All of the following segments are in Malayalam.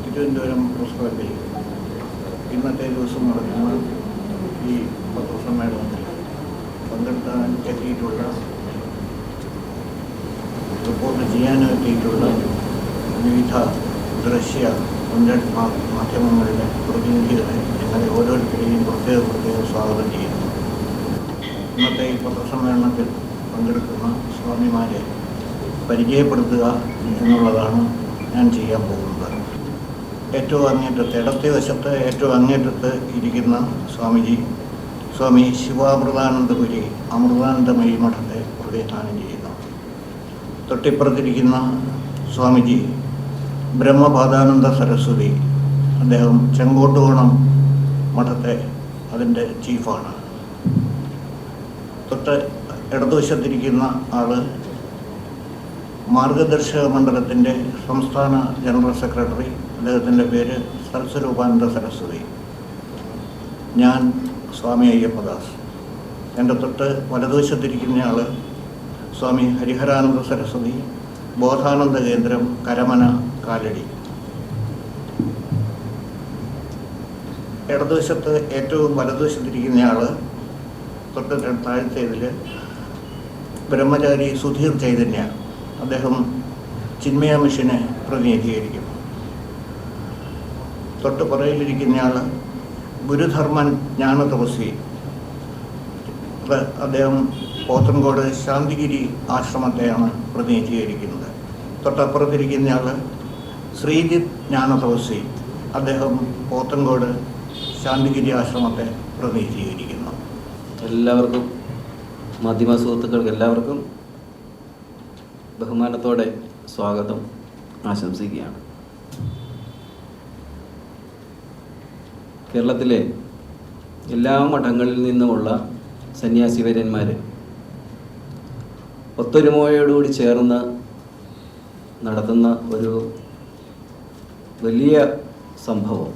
തിരുവനന്തപുരം പ്രസ് ക്ലബിൽ ഇന്നത്തെ ദിവസം നടക്കുന്ന ഈ പത്രസമ്മേളനത്തിൽ പങ്കെടുക്കാൻ എത്തിയിട്ടുള്ള റിപ്പോർട്ട് ചെയ്യാനെത്തിയിട്ടുള്ള വിവിധ ദൃശ്യ മുന്നേറ്റ മാധ്യമങ്ങളുടെ പ്രതിനിധികളെ ഞങ്ങളെ ഓരോരുത്തരെയും പ്രത്യേക പ്രത്യേകം സ്വാഗതം ചെയ്യുന്നു. ഇന്നത്തെ ഈ പത്രസമ്മേളനത്തിൽ പങ്കെടുക്കുന്ന സ്വാമിമാരെ പരിചയപ്പെടുത്തുക എന്നുള്ളതാണ് ഞാൻ ചെയ്യാൻ പോകുന്നത്. ഏറ്റവും അങ്ങേറ്റത്ത് ഇടത്തെ വശത്ത് ഏറ്റവും അങ്ങേറ്റത്ത് ഇരിക്കുന്ന സ്വാമിജി സ്വാമി ശിവാമൃതാനന്ദപുരി അമൃതാനന്ദമയി മഠത്തെ പ്രതിനിധാനം ചെയ്യുന്നു. തൊട്ടിപ്പുറത്തിരിക്കുന്ന സ്വാമിജി ബ്രഹ്മപാദാനന്ദ സരസ്വതി അദ്ദേഹം ചെങ്കോട്ടുകോണം മഠത്തെ അതിന്റെ ചീഫാണ് തൊട്ട് ഇടതുവശത്തിരിക്കുന്ന ആൾ മാർഗദർശക മണ്ഡലത്തിന്റെ സംസ്ഥാന ജനറൽ സെക്രട്ടറി അദ്ദേഹത്തിന്റെ പേര് സൽസ്വരൂപാനന്ദ സരസ്വതി. ഞാൻ സ്വാമി അയ്യപ്പദാസ്. എന്റെ തൊട്ട് വലതുവശത്തിരിക്കുന്നയാൾ സ്വാമി ഹരിഹരാനന്ദ സരസ്വതി ബോധാനന്ദ കേന്ദ്രം കരമന കാലടി. ഇടതുവശത്ത് ഏറ്റവും വലതുവശത്തിരിക്കുന്നയാൾ തൊട്ട് താഴത്തേതിൽ ബ്രഹ്മചാരി സുധീർ ചൈതന്യ അദ്ദേഹം ചിന്മയ മിഷനെ പ്രതിനിധീകരിക്കും. തൊട്ട് പുറയിലിരിക്കുന്നയാൾ ഗുരുധർമ്മൻ ജ്ഞാന തപസ്വി അദ്ദേഹം പോത്തൻകോട് ശാന്തിഗിരി ആശ്രമത്തെയാണ് പ്രതിനിധീകരിക്കുന്നത്. തൊട്ടപ്പുറത്തിരിക്കുന്നയാൾ ശ്രീജിത് ജ്ഞാന തപസ്വി അദ്ദേഹം പോത്തൻകോട് ശാന്തിഗിരി ആശ്രമത്തെ പ്രതിനിധീകരിക്കുന്നു. എല്ലാവർക്കും മാധ്യമ സുഹൃത്തുക്കൾക്ക് എല്ലാവർക്കും ബഹുമാനത്തോടെ സ്വാഗതം ആശംസിക്കുകയാണ്. കേരളത്തിലെ എല്ലാ മഠങ്ങളിൽ നിന്നുമുള്ള സന്യാസിവര്യന്മാർ ഒത്തൊരുമയോടുകൂടി ചേർന്ന് നടത്തുന്ന ഒരു വലിയ സംഭവം.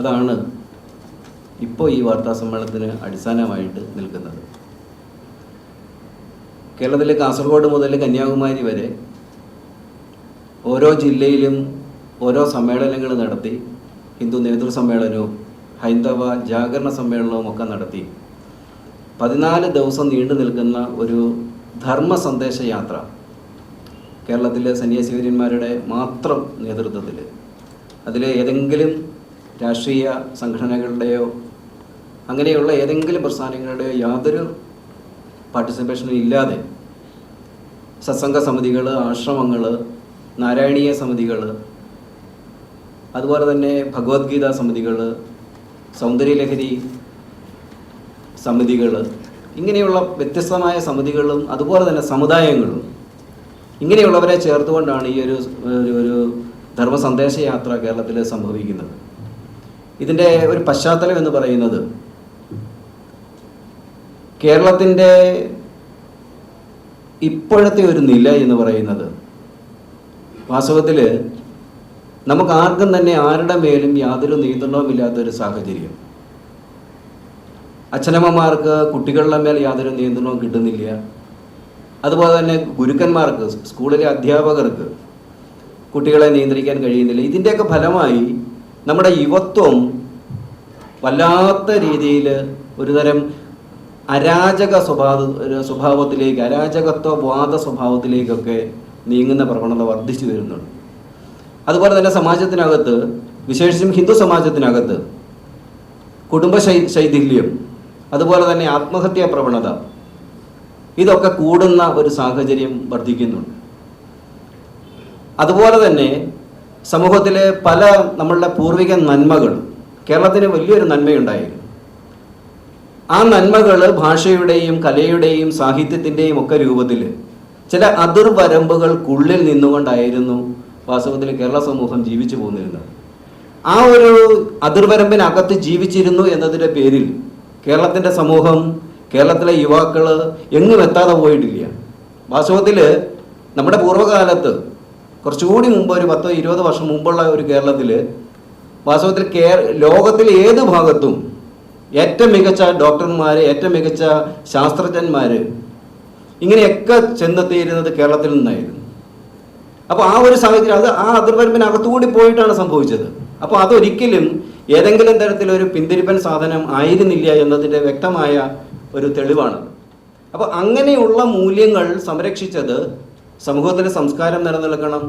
അതാണ് ഇപ്പോൾ ഈ വാർത്താ സമ്മേളനത്തിന് അടിസ്ഥാനമായിട്ട് നിൽക്കുന്നത്. കേരളത്തിലെ കാസർഗോഡ് മുതൽ കന്യാകുമാരി വരെ ഓരോ ജില്ലയിലും ഓരോ സമ്മേളനങ്ങൾ നടത്തി. ഹിന്ദു നേതൃ സമ്മേളനവും ഹൈന്ദവ ജാഗരണ സമ്മേളനവും ഒക്കെ നടത്തി. പതിനാല് ദിവസം നീണ്ടു നിൽക്കുന്ന ഒരു ധർമ്മ സന്ദേശ യാത്ര കേരളത്തിലെ സന്യാസിവര്യന്മാരുടെ മാത്രം നേതൃത്വത്തിൽ. അതിൽ ഏതെങ്കിലും രാഷ്ട്രീയ സംഘടനകളുടെയോ അങ്ങനെയുള്ള ഏതെങ്കിലും പ്രസ്ഥാനങ്ങളുടെയോ യാതൊരു പാർട്ടിസിപ്പേഷനും ഇല്ലാതെ സത്സംഗ സമിതികൾ ആശ്രമങ്ങൾ നാരായണീയ സമിതികൾ അതുപോലെ തന്നെ ഭഗവത്ഗീത സമിതികൾ സൗന്ദര്യലഹരി സമിതികൾ ഇങ്ങനെയുള്ള വ്യത്യസ്തമായ സമിതികളും അതുപോലെ തന്നെ സമുദായങ്ങളും ഇങ്ങനെയുള്ളവരെ ചേർത്തുകൊണ്ടാണ് ഈ ഒരു ഒരു- ധർമ്മ സന്ദേശ യാത്ര കേരളത്തിൽ സംഭവിക്കുന്നത്. ഇതിന്റെ ഒരു പശ്ചാത്തലം എന്ന് പറയുന്നത് കേരളത്തിന്റെ ഇപ്പോഴത്തെ ഒരു നില എന്ന് പറയുന്നത് വാസ്തവത്തിൽ നമുക്ക് ആർക്കും തന്നെ ആരുടെ മേലും യാതൊരു നിയന്ത്രണവുമില്ലാത്തൊരു സാഹചര്യം. അച്ഛനമ്മമാർക്ക് കുട്ടികളുടെ മേൽ യാതൊരു നിയന്ത്രണവും കിട്ടുന്നില്ല. അതുപോലെ തന്നെ ഗുരുക്കന്മാർക്ക് സ്കൂളിലെ അധ്യാപകർക്ക് കുട്ടികളെ നിയന്ത്രിക്കാൻ കഴിയുന്നില്ല. ഇതിന്റെയൊക്കെ ഫലമായി നമ്മുടെ യുവത്വം വല്ലാത്ത രീതിയിൽ ഒരുതരം അരാജക സ്വഭാവ സ്വഭാവത്തിലേക്ക് അരാജകത്വ വാദ സ്വഭാവത്തിലേക്കൊക്കെ നീങ്ങുന്ന പ്രവണത വർദ്ധിച്ചു വരുന്നുണ്ട്. അതുപോലെ തന്നെ സമാജത്തിനകത്ത് വിശേഷിച്ചും ഹിന്ദു സമാജത്തിനകത്ത് കുടുംബ ശൈഥില്യം അതുപോലെ തന്നെ ആത്മഹത്യാ പ്രവണത ഇതൊക്കെ കൂടുന്ന ഒരു സാഹചര്യം വർദ്ധിക്കുന്നുണ്ട്. അതുപോലെ തന്നെ സമൂഹത്തിലെ പല നമ്മളുടെ പൂർവിക നന്മകൾ കേരളത്തിന് വലിയൊരു നന്മയുണ്ടായിരുന്നു. ആ നന്മകൾ ഭാഷയുടെയും കലയുടെയും സാഹിത്യത്തിന്റെയും ഒക്കെ രൂപത്തിൽ ചില അതിർവരമ്പുകൾക്കുള്ളിൽ നിന്നുകൊണ്ടായിരുന്നു വാസ്തവത്തിൽ കേരള സമൂഹം ജീവിച്ചു പോന്നിരുന്നത്. ആ ഒരു അതിർവരമ്പിനകത്ത് ജീവിച്ചിരുന്നു എന്നതിന്റെ പേരിൽ കേരളത്തിന്റെ സമൂഹം കേരളത്തിലെ യുവാക്കൾ എങ്ങും എത്താതെ പോയിട്ടില്ല. വാസ്തവത്തിൽ നമ്മുടെ പൂർവകാലത്ത് കുറച്ചുകൂടി മുമ്പ് ഒരു പത്തോ ഇരുപത് വർഷം മുമ്പുള്ള ഒരു കേരളത്തിൽ വാസ്തവത്തിൽ കേ ലോകത്തിലെ ഏത് ഭാഗത്തും ഏറ്റവും മികച്ച ഡോക്ടർമാർ ഏറ്റവും മികച്ച ശാസ്ത്രജ്ഞന്മാർ ഇങ്ങനെയൊക്കെ ചെന്നെത്തിയിരുന്നത് കേരളത്തിൽ നിന്നായിരുന്നു. അപ്പോൾ ആ ഒരു സാഹചര്യം അത് ആ അതിർവരമ്പിനകത്തുകൂടി പോയിട്ടാണ് സംഭവിച്ചത്. അപ്പോൾ അതൊരിക്കലും ഏതെങ്കിലും തരത്തിലൊരു പിന്തിരിപ്പൻ സാധനം ആയിരുന്നില്ല എന്നതിന്റെ വ്യക്തമായ ഒരു തെളിവാണ്. അപ്പോൾ അങ്ങനെയുള്ള മൂല്യങ്ങൾ സംരക്ഷിച്ചത് സമൂഹത്തിലെ സംസ്കാരം നിലനിൽക്കണം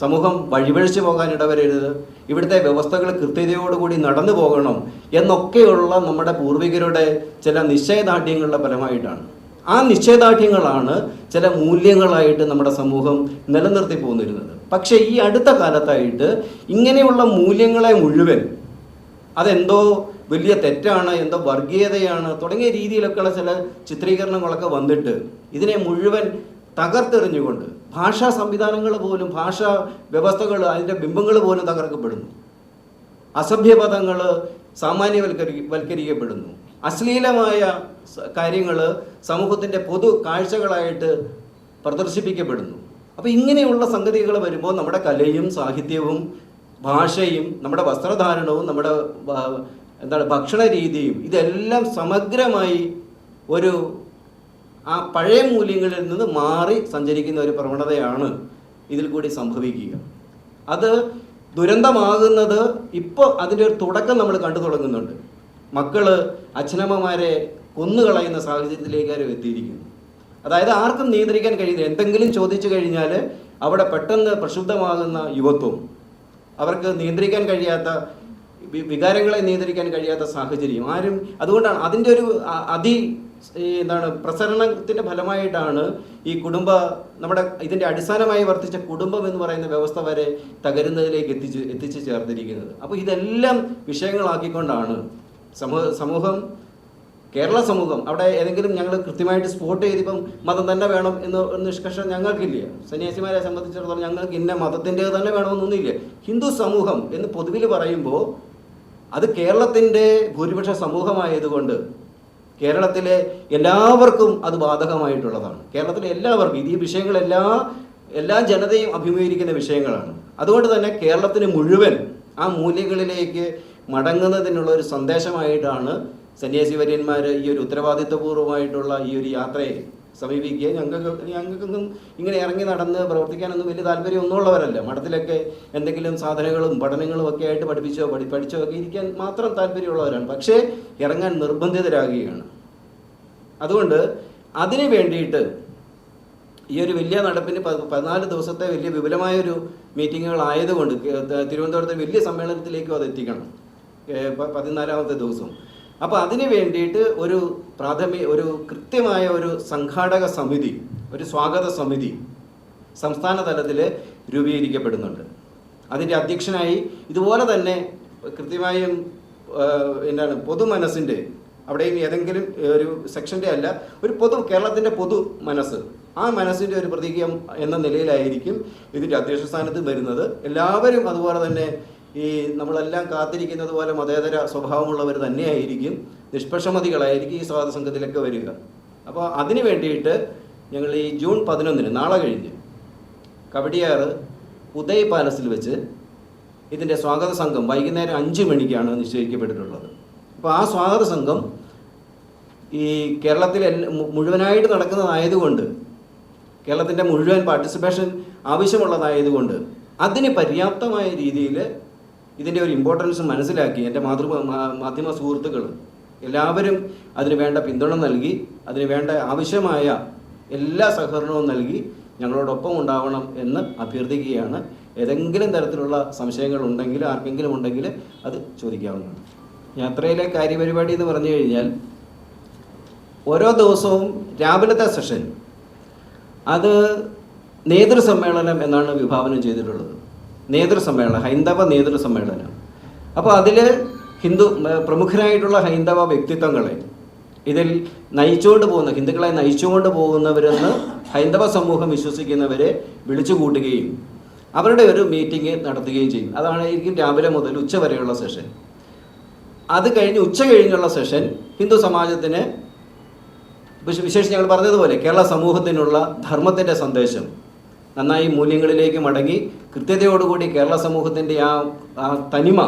സമൂഹം വഴിപഴിച്ചു പോകാൻ ഇടവരരുത്. ഇവിടുത്തെ വ്യവസ്ഥകൾ കൃത്യതയോടുകൂടി നടന്നു പോകണം എന്നൊക്കെയുള്ള നമ്മുടെ പൂർവികരുടെ ചില നിശ്ചയദാർഢ്യങ്ങളുടെ ഫലമായിട്ടാണ്. ആ നിശ്ചയദാർഢ്യങ്ങളാണ് ചില മൂല്യങ്ങളായിട്ട് നമ്മുടെ സമൂഹം നിലനിർത്തി പോന്നിരുന്നത്. പക്ഷേ ഈ അടുത്ത കാലത്തായിട്ട് ഇങ്ങനെയുള്ള മൂല്യങ്ങളെ മുഴുവൻ അതെന്തോ വലിയ തെറ്റാണ് എന്തോ വർഗീയതയാണ് തുടങ്ങിയ രീതിയിലൊക്കെയുള്ള ചില ചിത്രീകരണങ്ങളൊക്കെ വന്നിട്ട് ഇതിനെ മുഴുവൻ തകർത്തെറിഞ്ഞുകൊണ്ട് ഭാഷാ സംവിധാനങ്ങൾ പോലും ഭാഷാ വ്യവസ്ഥകൾ അതിന്റെ ബിംബങ്ങൾ പോലും തകർക്കപ്പെടുന്നു. അസഭ്യപദങ്ങൾ സാമാന്യവൽക്കരി വൽക്കരിക്കപ്പെടുന്നു അശ്ലീലമായ കാര്യങ്ങൾ സമൂഹത്തിന്റെ പൊതു കാഴ്ചകളായിട്ട് പ്രദർശിപ്പിക്കപ്പെടുന്നു. അപ്പോൾ ഇങ്ങനെയുള്ള സംഗതികൾ വരുമ്പോൾ നമ്മുടെ കലയും സാഹിത്യവും ഭാഷയും നമ്മുടെ വസ്ത്രധാരണവും നമ്മുടെ എന്താണ് ഭക്ഷണ രീതിയും ഇതെല്ലാം സമഗ്രമായി ഒരു ആ പഴയ മൂല്യങ്ങളിൽ നിന്ന് മാറി സഞ്ചരിക്കുന്ന ഒരു പ്രവണതയാണ് ഇതിൽ കൂടി സംഭവിക്കുക. അത് ദുരന്തമാകുന്നത് ഇപ്പോൾ അതിന്റെ ഒരു തുടക്കം നമ്മൾ കണ്ടു തുടങ്ങുന്നുണ്ട്. മക്കൾ അച്ഛനമ്മമാരെ കൊന്നുകളയുന്ന സാഹചര്യത്തിലേക്ക് അവർ എത്തിയിരിക്കുന്നു. അതായത് ആർക്കും നിയന്ത്രിക്കാൻ കഴിയുന്നില്ല. എന്തെങ്കിലും ചോദിച്ചു കഴിഞ്ഞാൽ അവിടെ പെട്ടെന്ന് പ്രക്ഷുബ്ധമാകുന്ന യുവത്വം. അവർക്ക് നിയന്ത്രിക്കാൻ കഴിയാത്ത വികാരങ്ങളെ നിയന്ത്രിക്കാൻ കഴിയാത്ത സാഹചര്യം. ആരും അതുകൊണ്ടാണ് അതിന്റെ ഒരു അതി ഈ എന്താണ് പ്രസരണത്തിന്റെ ഫലമായിട്ടാണ് ഈ കുടുംബ നമ്മുടെ ഇതിന്റെ അടിസ്ഥാനമായി വർത്തിച്ച കുടുംബം എന്ന് പറയുന്ന വ്യവസ്ഥ വരെ തകരുന്നതിലേക്ക് എത്തിച്ച് എത്തിച്ചു ചേർത്തിരിക്കുന്നത്. അപ്പോൾ ഇതെല്ലാം വിഷയങ്ങളാക്കിക്കൊണ്ടാണ് സമൂഹ സമൂഹം കേരള സമൂഹം അവിടെ ഏതെങ്കിലും ഞങ്ങൾ കൃത്യമായിട്ട് സ്പോട്ട് ചെയ്തിപ്പം മതം തന്നെ വേണം എന്ന് നിഷ്കർഷം ഞങ്ങൾക്കില്ല. സന്യാസിമാരെ സംബന്ധിച്ചിടത്തോളം ഞങ്ങൾക്ക് ഇന്ന മതത്തിന്റെ തന്നെ വേണമെന്നൊന്നുമില്ല. ഹിന്ദു സമൂഹം എന്ന് പൊതുവിൽ പറയുമ്പോൾ അത് കേരളത്തിന്റെ ഭൂരിപക്ഷ സമൂഹമായതുകൊണ്ട് കേരളത്തിലെ എല്ലാവർക്കും അത് ബാധകമായിട്ടുള്ളതാണ്. കേരളത്തിലെ എല്ലാവർക്കും ഈ വിഷയങ്ങളെല്ലാ എല്ലാ ജനതയും അഭിമുഖീകരിക്കുന്ന വിഷയങ്ങളാണ്. അതുകൊണ്ട് തന്നെ കേരളത്തിന് മുഴുവൻ ആ മൂല്യങ്ങളിലേക്ക് മടങ്ങുന്നതിനുള്ള ഒരു സന്ദേശമായിട്ടാണ് സന്യാസി വര്യന്മാർ ഈ ഒരു ഉത്തരവാദിത്വപൂർവമായിട്ടുള്ള ഈ ഒരു യാത്രയെ സമീപിക്കുക ഞങ്ങൾക്ക് ഞങ്ങൾക്കൊന്നും ഇങ്ങനെ ഇറങ്ങി നടന്ന് പ്രവർത്തിക്കാനൊന്നും വലിയ താല്പര്യം ഒന്നുമുള്ളവരല്ല മഠത്തിലൊക്കെ എന്തെങ്കിലും സാധനങ്ങളും പഠനങ്ങളും ഒക്കെ ആയിട്ട് പഠിപ്പിച്ചോ പഠി പഠിച്ചോ ഒക്കെ ഇരിക്കാൻ മാത്രം താല്പര്യമുള്ളവരാണ്. പക്ഷേ ഇറങ്ങാൻ നിർബന്ധിതരാകുകയാണ്. അതുകൊണ്ട് അതിന് വേണ്ടിയിട്ട് ഈ ഒരു വലിയ നടപ്പിന് പതിനാല് ദിവസത്തെ വലിയ വിപുലമായൊരു മീറ്റിങ്ങുകൾ ആയതുകൊണ്ട് തിരുവനന്തപുരത്തെ വലിയ സമ്മേളനത്തിലേക്കും അത് എത്തിക്കണം. പതിനാലാമത്തെ ദിവസം. അപ്പോൾ അതിന് വേണ്ടിയിട്ട് ഒരു പ്രാഥമിക ഒരു കൃത്യമായ ഒരു സംഘാടക സമിതി ഒരു സ്വാഗത സമിതി സംസ്ഥാന തലത്തിൽ രൂപീകരിക്കപ്പെടുന്നുണ്ട്. അതിന്റെ അധ്യക്ഷനായി ഇതുപോലെ തന്നെ കൃത്യമായും എന്താണ് പൊതു മനസ്സിന്റെ അവിടെയും ഏതെങ്കിലും ഒരു സെക്ഷന്റെ അല്ല ഒരു പൊതു കേരളത്തിന്റെ പൊതു മനസ്സ് ആ മനസ്സിന്റെ ഒരു പ്രതീകം എന്ന നിലയിലായിരിക്കും ഇതിന്റെ അധ്യക്ഷ സ്ഥാനത്ത് വരുന്നത്. എല്ലാവരും അതുപോലെ തന്നെ ഈ നമ്മളെല്ലാം കാത്തിരിക്കുന്നത് പോലെ മതേതര സ്വഭാവമുള്ളവർ തന്നെയായിരിക്കും. നിഷ്പക്ഷമതികളായിരിക്കും ഈ സ്വാഗത സംഘത്തിലൊക്കെ വരിക. അപ്പോൾ അതിന് വേണ്ടിയിട്ട് ഞങ്ങൾ ഈ ജൂൺ പതിനൊന്നിന് നാളെ കഴിഞ്ഞ് കവടിയാർ ഉദയ് പാലസിൽ വെച്ച് ഇതിന്റെ സ്വാഗത സംഘം വൈകുന്നേരം അഞ്ച് മണിക്കാണ് നിശ്ചയിക്കപ്പെട്ടിട്ടുള്ളത്. അപ്പോൾ ആ സ്വാഗത സംഘം ഈ കേരളത്തിൽ മുഴുവനായിട്ട് നടക്കുന്നതായതുകൊണ്ട് കേരളത്തിന്റെ മുഴുവൻ പാർട്ടിസിപ്പേഷൻ ആവശ്യമുള്ളതായതുകൊണ്ട് അതിന് പര്യാപ്തമായ രീതിയിൽ ഇതിന്റെ ഒരു ഇമ്പോർട്ടൻസ് മനസ്സിലാക്കി എന്റെ മാതൃ മാധ്യമ സുഹൃത്തുക്കൾ എല്ലാവരും അതിന് വേണ്ട പിന്തുണ നൽകി അതിന് വേണ്ട ആവശ്യമായ എല്ലാ സഹകരണവും നൽകി ഞങ്ങളോടൊപ്പം ഉണ്ടാവണം എന്ന് അഭ്യർത്ഥിക്കുകയാണ്. ഏതെങ്കിലും തരത്തിലുള്ള സംശയങ്ങൾ ഉണ്ടെങ്കിൽ ആർക്കെങ്കിലും ഉണ്ടെങ്കിൽ അത് ചോദിക്കാവുന്നതാണ്. യാത്രയിലെ കാര്യപരിപാടി എന്ന് പറഞ്ഞു കഴിഞ്ഞാൽ ഓരോ ദിവസവും രാവിലത്തെ സെഷൻ അത് നേതൃസമ്മേളനം എന്നാണ് വിഭാവനം ചെയ്തിട്ടുള്ളത്. നേതൃസമ്മേളനം ഹൈന്ദവ നേതൃസമ്മേളനം. അപ്പോൾ അതിൽ ഹിന്ദു പ്രമുഖരായിട്ടുള്ള ഹൈന്ദവ വ്യക്തിത്വങ്ങളെ ഇതിൽ നയിച്ചുകൊണ്ട് പോകുന്ന ഹിന്ദുക്കളെ നയിച്ചുകൊണ്ട് പോകുന്നവരെന്ന് ഹൈന്ദവ സമൂഹം വിശ്വസിക്കുന്നവരെ വിളിച്ചു കൂട്ടുകയും അവരുടെ ഒരു മീറ്റിംഗ് നടത്തുകയും ചെയ്യും. അതായിരിക്കും രാവിലെ മുതൽ ഉച്ച വരെയുള്ള സെഷൻ. അത് കഴിഞ്ഞ് ഉച്ച കഴിഞ്ഞുള്ള സെഷൻ ഹിന്ദു സമാജത്തിന് വിശേഷം ഞങ്ങൾ പറഞ്ഞതുപോലെ കേരള സമൂഹത്തിനുള്ള ധർമ്മത്തിന്റെ സന്ദേശം നന്നായി മൂല്യങ്ങളിലേക്ക് മടങ്ങി കൃത്യതയോടുകൂടി കേരള സമൂഹത്തിന്റെ ആ ആ തനിമ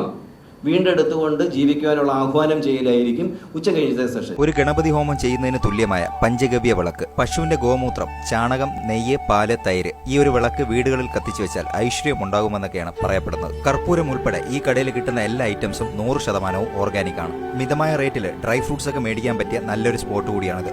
വീണ്ടെടുത്തുകൊണ്ട് ജീവിക്കുവാനുള്ള ആഹ്വാനം ചെയ്യലായിരിക്കും ഉച്ച കഴിഞ്ഞ സെഷൻ. ഒരു ഗണപതി ഹോമം ചെയ്യുന്നതിന് തുല്യമായ പഞ്ചഗവ്യ വിളക്ക് പശുവിന്റെ ഗോമൂത്രം ചാണകം നെയ്യ് പാൽ തൈര് ഈ ഒരു വിളക്ക് വീടുകളിൽ കത്തിച്ചു വെച്ചാൽ ഐശ്വര്യം ഉണ്ടാകുമെന്നൊക്കെയാണ് പറയപ്പെടുന്നത്. കർപ്പൂരം ഉൾപ്പെടെ ഈ കടയിൽ കിട്ടുന്ന എല്ലാ ഐറ്റംസും നൂറ് ശതമാനവും ഓർഗാനിക് ആണ്. മിതമായ റേറ്റിൽ ഡ്രൈ ഫ്രൂട്ട്സ് ഒക്കെ മേടിക്കാൻ പറ്റിയ നല്ലൊരു സ്പോട്ട് കൂടിയാണിത്.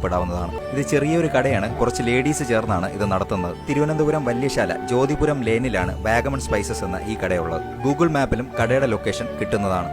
ബന്ധപ്പെടാവുന്നതാണ് ഇത് ചെറിയൊരു കടയാണ്. കുറച്ച് ലേഡീസ് ചേർന്നാണ് ഇത് നടത്തുന്നത്. തിരുവനന്തപുരം വല്യശാല ജ്യോതിപുരം ലേനിലാണ് വാഗമൺ സ്പൈസസ് എന്ന ഈ കടയുള്ളത്. ഗൂഗിൾ മാപ്പിലും കടയുടെ ലൊക്കേഷൻ കിട്ടുന്നതാണ്.